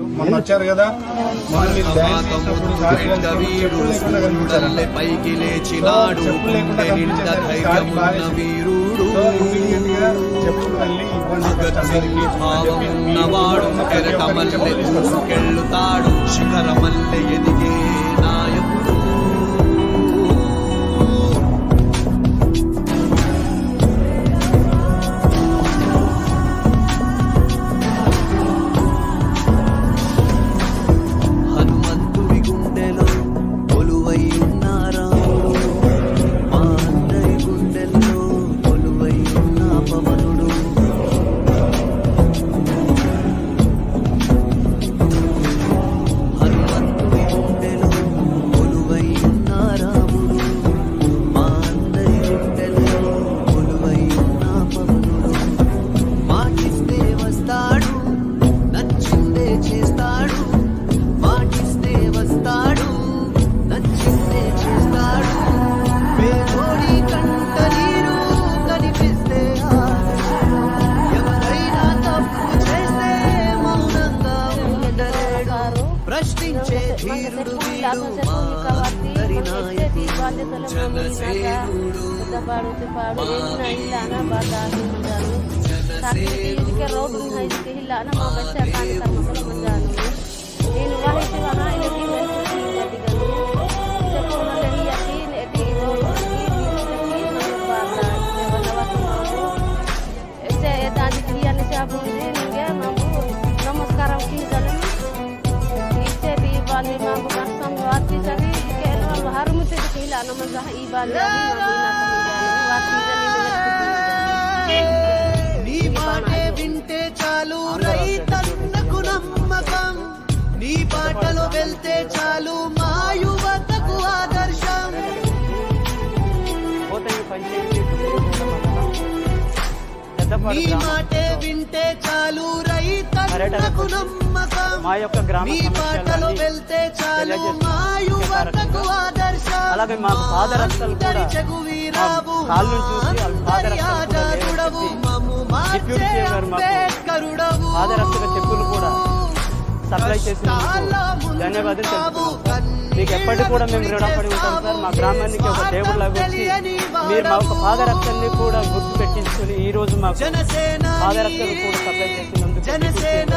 మొన్న వచ్చారు కదా. పైకి లేచినాడు చెప్పులు లేకుండా గుండె నిండా కనిపించారు. సారీ ರೋಡ್ ಇಷ್ಟೇ ಇಲ್ಲ ನಮ್ಮ ಬಚ್ಚ ಕಾಣ್ತಾರೆ ಬಂದಾನು ಏನು ವಾಹಿತಿವನ ಇಲ್ಲಿ Thank you. Itu dikila nama zah ibali mambu ina kami నీ మాటే వింటే చాలు రైతన్నకు నమ్మకం నీ బాటలో వెళ్తే చాలు మా యువతకు ఆదర్శం నీ మాటే వింటే చాలు మా యొక్క గ్రామ అలాగే మా పాదరక్షలు కూడా చూసి పాదరక్షలు చెప్పులు కూడా సప్లై చేసినందుకు ధన్యవాదాలు మీకు ఎప్పటికీ కూడా మేము రుణపడి ఉంటాం సార్. మా గ్రామానికి ఒక దేవుడిలాగా వచ్చి మీరు మా యొక్క పాదరక్షల్ని కూడా గుర్తు పెట్టించుకొని ఈ రోజు మాకు జనసేన పాదరక్షలు కూడా సప్లై చేసినందుకు జనసేన